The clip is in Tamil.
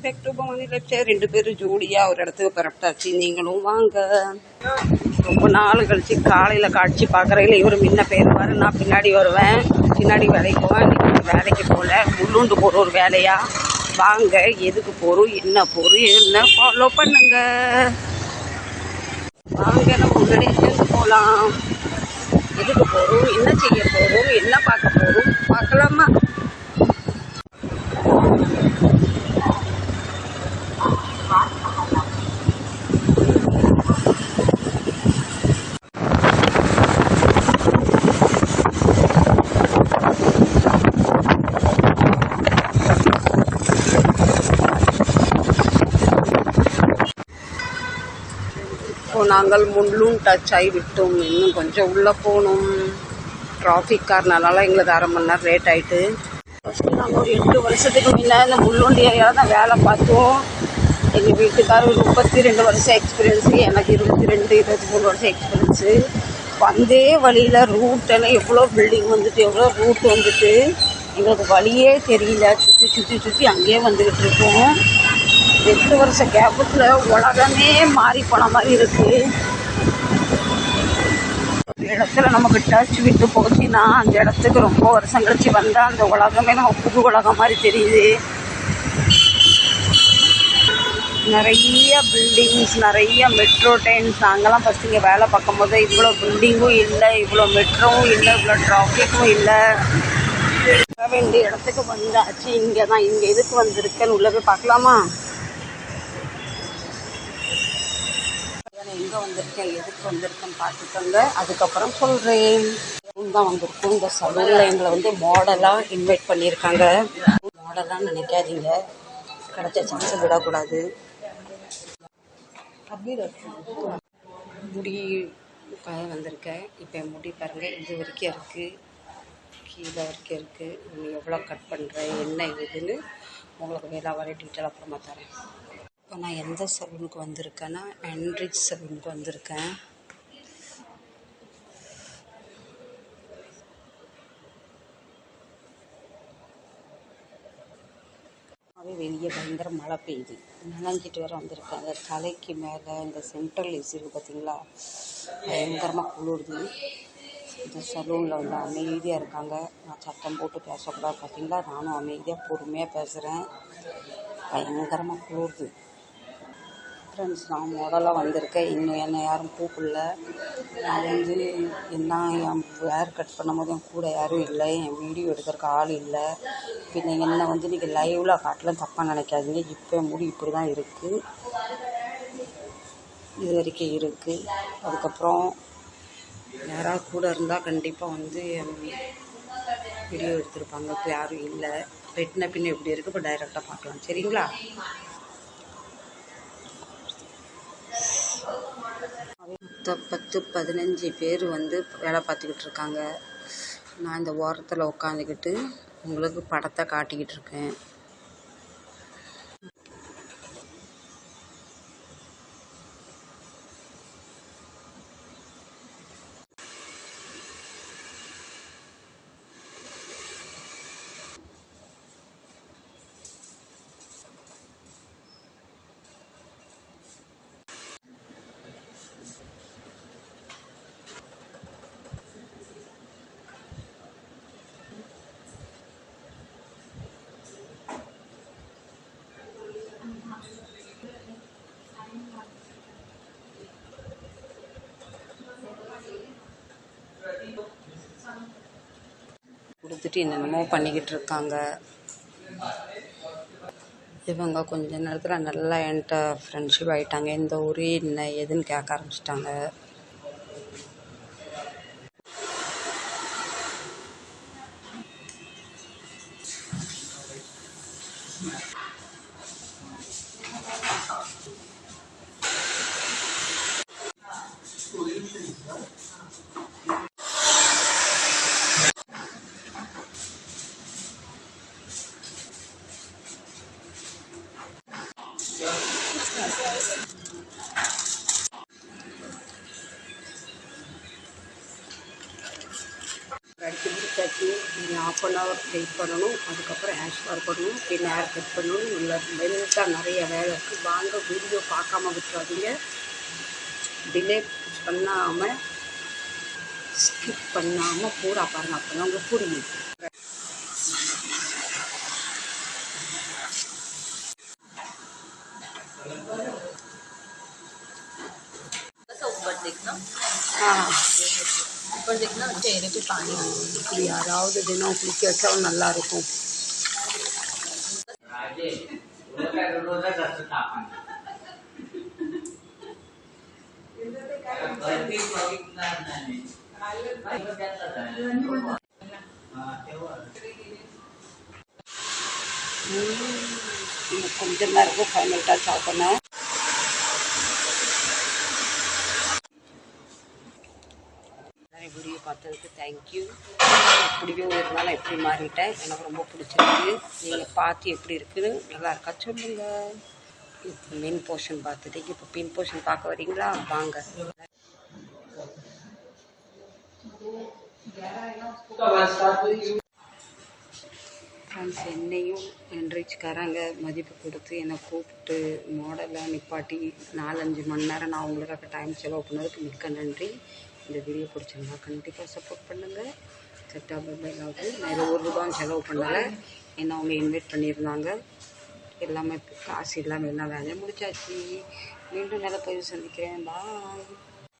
வெல்கம் பேக் டு பவானி ரெண்டு பேரும் ஜோடியாக ஒரு இடத்துக்கு பரப்பிட்டாச்சு நீங்களும் வாங்க. ரொம்ப நாள் கழிச்சு காலையில் காட்சி பார்க்குறையில இவர் முன்ன போயிருவாரு நான் பின்னாடி வருவேன். பின்னாடி வேலைக்கு போவேன் வேலைக்கு போகல. முள்ளுண்டு போகிற ஒரு வேலையா? வாங்க எதுக்கு போகிறோம் என்ன போகிறோம் என்ன ஃபாலோ பண்ணுங்க. வாங்க நம்ம முன்னாடி போகலாம் எதுக்கு போகிறோம் என்ன செய்ய போகிறோம் என்ன பார்க்க போகிறோம் பார்க்கலாமா இப்போ நாங்கள் முள்ளும் டச் ஆகி விட்டோம். இன்னும் கொஞ்சம் உள்ளே போகணும். டிராஃபிக் காரணனால எங்களுக்கு அரை மணி நேரம் லேட் ஆகிட்டு ஃபஸ்ட்டு நாங்கள் ஒரு எட்டு வருஷத்துக்கு முன்னே இந்த முள்ளுண்டி ஏரியாவில் தான் வேலை பார்த்தோம். எங்கள் வீட்டுக்காரர் முப்பத்தி ரெண்டு வருஷம் எக்ஸ்பீரியன்ஸு எனக்கு இருபத்தி ரெண்டு இருபத்தி மூணு வருஷம் எக்ஸ்பீரியன்ஸு வந்தே வழியில் ரூட்டெல்லாம் எவ்வளோ பில்டிங் வந்துட்டு எவ்வளோ ரூட் வந்துட்டு எங்களுக்கு வழியே தெரியல. சுற்றி சுற்றி சுற்றி அங்கேயே வந்துக்கிட்டு இருக்கோம். எட்டு வருஷ கேப்பத்தில் உலகமே மாறி போன மாதிரி இருக்கு. ஒரு இடத்துல நமக்கு டச் விட்டு போச்சுன்னா அந்த இடத்துக்கு ரொம்ப வருஷம் கழிச்சு வந்தால் அந்த உலகமே நம்ம புது உலகம் மாதிரி தெரியுது. நிறைய பில்டிங்ஸ் நிறைய மெட்ரோ ட்ரெயின்ஸ் நாங்கள்லாம் ஃபஸ்ட் இங்கே வேலை பார்க்கும்போது இவ்வளோ பில்டிங்கும் இல்லை இவ்வளோ மெட்ரோவும் இல்லை இவ்வளோ டிராஃபிக்கும் இல்லை. வேண்டிய இடத்துக்கு வந்தாச்சு. இங்கே தான் இங்கே எதுக்கு வந்திருக்கேன்னு உள்ள போய் பார்க்கலாமா? எங்கே வந்திருக்கேன் எதுக்கு வந்திருக்கேன்னு பார்த்துக்கோங்க. அதுக்கப்புறம் சொல்கிறேன் தான் வந்திருக்கும். இந்த சலூனில் எங்களை வந்து மாடலாக இன்வைட் பண்ணியிருக்காங்க. மாடலாக நினைக்காதீங்க. கிடைச்ச சான்ஸை விடக்கூடாது. முடிக்காக வந்திருக்கேன். இப்போ என் முடி பாருங்கள் இது வரைக்கும் இருக்குது கீழே வரைக்கும் இருக்குது நீ எவ்வளோ கட் பண்ணுறேன் என்ன ஏதுன்னு உங்களுக்கு வேலை வர டீட்டெயில் அப்புறமா தரேன். இப்போ நான் எந்த சலூனுக்கு வந்திருக்கேன்னா என்ரிச் சலூனுக்கு வந்திருக்கேன். வெளியே பயங்கர மழை பெய்யுது. நனைஞ்சிட்டு வேற வந்திருக்கேன். அந்த தலைக்கு மேலே இந்த சென்ட்ரல் ஏசி இருக்குது பார்த்தீங்களா பயங்கரமாக குளிருது. இந்த சலூனில் வந்து அமைதியாக இருக்காங்க. நான் சத்தம் போட்டு பேசக்கூடாது பார்த்தீங்களா நானும் அமைதியாக பொறுமையாக பேசுகிறேன் பயங்கரமாக குளிருது. ஃப்ரெண்ட்ஸ் நான் முதல்ல வந்திருக்கேன். இன்னும் என்னை யாரும் கூப்பிடல. நான் வந்து என்ன என் ஹேர் கட் பண்ணும்போது என் கூட யாரும் இல்லை. என் வீடியோ எடுக்கிறக்கு ஆள் இல்லை. பின்ன என்னை வந்து நீங்கள் லைவில் காட்டலாம் தப்பாக நினைக்காதீங்க. இப்போ முடி இப்படி தான் இருக்குது இது வரைக்கும் இருக்குது அதுக்கப்புறம் யாராவது கூட இருந்தால் கண்டிப்பாக வந்து வீடியோ எடுத்திருப்பாங்க. இப்போ யாரும் இல்லை. வெட்டின பின்ன எப்படி இருக்குது இப்போ டைரெக்டாக பார்க்கலாம். சரிங்களா? பத்து பத்து பதினஞ்சு பேர் வந்து வேலை பார்த்துக்கிட்டு இருக்காங்க. நான் இந்த ஓரத்தில் உட்காந்துக்கிட்டு உங்களுக்கு படத்தை காட்டிக்கிட்டு இருக்கேன். கொடுத்துட்டு என்னென்னமோ பண்ணிக்கிட்டு இருக்காங்க. இவங்க கொஞ்ச நேரத்தில் நல்லா என்கிட்ட ஃப்ரெண்ட்ஷிப் ஆகிட்டாங்க இந்த ஊர் என்ன ஏதுன்னு கேட்க ஆரம்பிச்சிட்டாங்க. அடிச்சு முடிச்சாச்சு இனி ஆஃப் அன் ஹவர் வெயிட் பண்ணணும் அதுக்கப்புறம் ஹேஷ் பார் பண்ணணும் பின் ஹேர் கட் பண்ணணும் இல்லை மென்னுக்காக நிறைய வேலை இருக்குது வாங்க வீடியோ பார்க்காம விட்டுறாதீங்க டிலே பண்ணாமல் ஸ்கிப் பண்ணாமல் பூரா பாருங்கள் அப்போ தான் உங்களுக்கு புரியும் हाँ ऊपर देखना चेहरे पे पानी निकली आ रहा हो तो देना उखली के अच्छा और नल्ला रखो मुझे मेरे को खाने का चाव बनाओ வீடியோ பார்த்ததுக்கு தேங்க்யூ எப்படியோ இருந்தாலும் எப்படி மாறிட்டேன். எனக்கு ரொம்ப பிடிச்சிருக்கு. நீங்கள் பார்த்து எப்படி இருக்குன்னு நல்லா இருக்கா? சொல்லுங்கள் இப்போ மின் போர்ஷன் பார்த்துட்டீங்க இப்போ பின் போர்ஷன் பார்க்க வரீங்களா? வாங்க. ஃப்ரெண்ட்ஸ் என்னையும் என்ரிச்காரங்க மதிப்பு கொடுத்து என்னை கூப்பிட்டு மாடலாக நிப்பாட்டி நாலஞ்சு மணி நேரம் நான் உங்களுக்காக டைம் செலவு பண்ணதுக்கு மிக்க நன்றி. இந்த வீடியோ பிடிச்சிருந்தா கண்டிப்பாக சப்போர்ட் பண்ணுங்கள் செட்டா மொபைல் ஆகுது நான் ஒரு ரூபாயும் செலவு பண்ணலை. என்ன அவங்க இன்வைட் பண்ணியிருந்தாங்க. எல்லாமே காசு இல்லாமல் எல்லாம் வேலையை முடிச்சாச்சு. மீண்டும் நல்ல பதிவு சந்திக்கிறேன். பாய்